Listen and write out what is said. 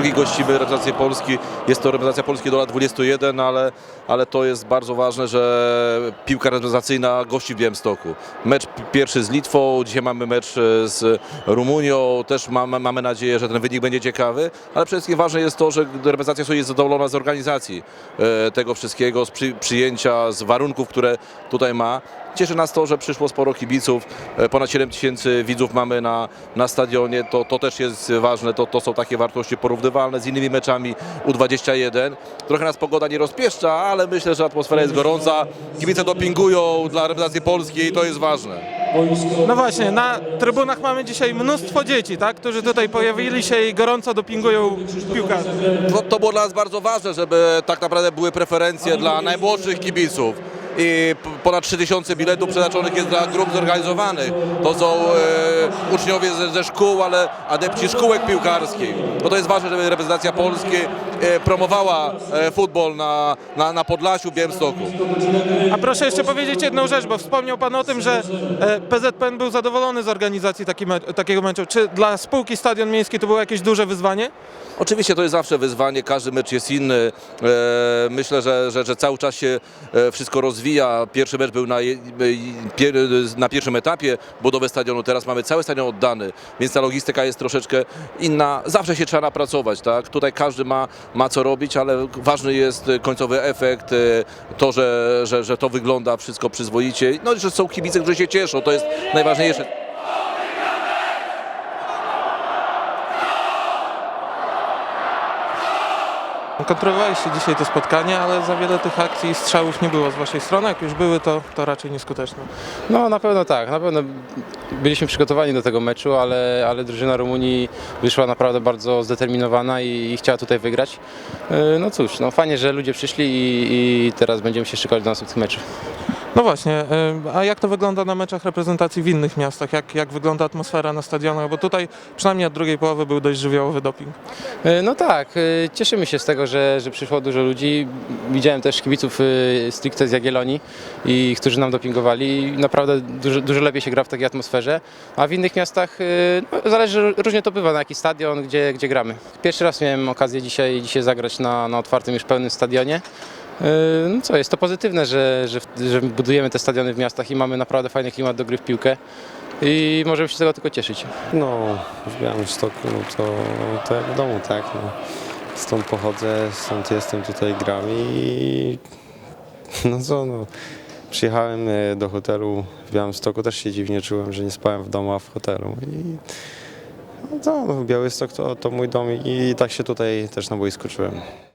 Polski, gościmy reprezentację Polski. Jest to reprezentacja Polski do lat 21, ale, ale to jest bardzo ważne, że piłka reprezentacyjna gości w Białymstoku. Mecz pierwszy z Litwą, dzisiaj mamy mecz e, z Rumunią, też mamy, mamy nadzieję, że ten wynik będzie ciekawy, ale przede wszystkim ważne jest to, że reprezentacja jest zadowolona z organizacji e, tego wszystkiego, z przy, przyjęcia, z warunków, które tutaj ma. Cieszy nas to, że przyszło sporo kibiców, e, ponad 7 tysięcy widzów mamy na, na stadionie, to, to też jest ważne, to, to są takie wartości porównywalne z innymi meczami U21. Trochę nas pogoda nie rozpieszcza, ale myślę, że atmosfera jest gorąca, kibice dopingują dla reprezentacji polskiej i to jest ważne. No właśnie, na trybunach mamy dzisiaj mnóstwo dzieci, tak, którzy tutaj pojawili się i gorąco dopingują piłkarzy. To, to było dla nas bardzo ważne, żeby tak naprawdę były preferencje dla najmłodszych kibiców. I ponad 3000 biletów przeznaczonych jest dla grup zorganizowanych. To są e, uczniowie ze, ze szkół, ale adepci szkółek piłkarskich. Bo to jest ważne, żeby reprezentacja Polski e, promowała e, futbol na, na, na Podlasiu, w Białymstoku. A proszę jeszcze powiedzieć jedną rzecz, bo wspomniał Pan o tym, że e, PZPN był zadowolony z organizacji taki me takiego meczu. Czy dla spółki Stadion Miejski to było jakieś duże wyzwanie? Oczywiście to jest zawsze wyzwanie, każdy mecz jest inny. E, Myślę, że, że, że cały czas się e, wszystko rozwija. Pierwszy mecz był na, na pierwszym etapie budowy stadionu, teraz mamy cały stadion oddany, więc ta logistyka jest troszeczkę inna. Zawsze się trzeba napracować, tak? Tutaj każdy ma, ma co robić, ale ważny jest końcowy efekt, e, to, że, że, że to wygląda wszystko przyzwoicie. No i że są kibice, którzy się cieszą, to jest najważniejsze. Kontrolowaliście dzisiaj to spotkanie, ale za wiele tych akcji i strzałów nie było z Waszej strony. Jak już były, to, to raczej nieskuteczne. No na pewno tak, na pewno byliśmy przygotowani do tego meczu, ale, ale drużyna Rumunii wyszła naprawdę bardzo zdeterminowana i, i chciała tutaj wygrać. Yy, No cóż, no fajnie, że ludzie przyszli i, i teraz będziemy się szykować do następnych meczów. No właśnie, y, a jak to wygląda na meczach reprezentacji w innych miastach? Jak, jak wygląda atmosfera na stadionach? Bo tutaj przynajmniej od drugiej połowy był dość żywiołowy doping. Yy, No tak, yy, cieszymy się z tego, że, że przyszło dużo ludzi. Widziałem też kibiców stricte z Jagiellonii, i którzy nam dopingowali. Naprawdę dużo, dużo lepiej się gra w takiej atmosferze. A w innych miastach no, zależy, różnie to bywa, na jaki stadion, gdzie, gdzie gramy. Pierwszy raz miałem okazję dzisiaj, dzisiaj zagrać na, na otwartym już pełnym stadionie. Yy, No co, jest to pozytywne, że, że, że budujemy te stadiony w miastach i mamy naprawdę fajny klimat do gry w piłkę i możemy się z tego tylko cieszyć. No, w Białymstoku, no to, to jak w domu, tak. No. Stąd pochodzę, stąd jestem, tutaj gram i no co, no. Przyjechałem e, do hotelu w Białymstoku, też się dziwnie czułem, że nie spałem w domu, a w hotelu. I no to, no, Białystok to, to mój dom i tak się tutaj też na boisku czułem.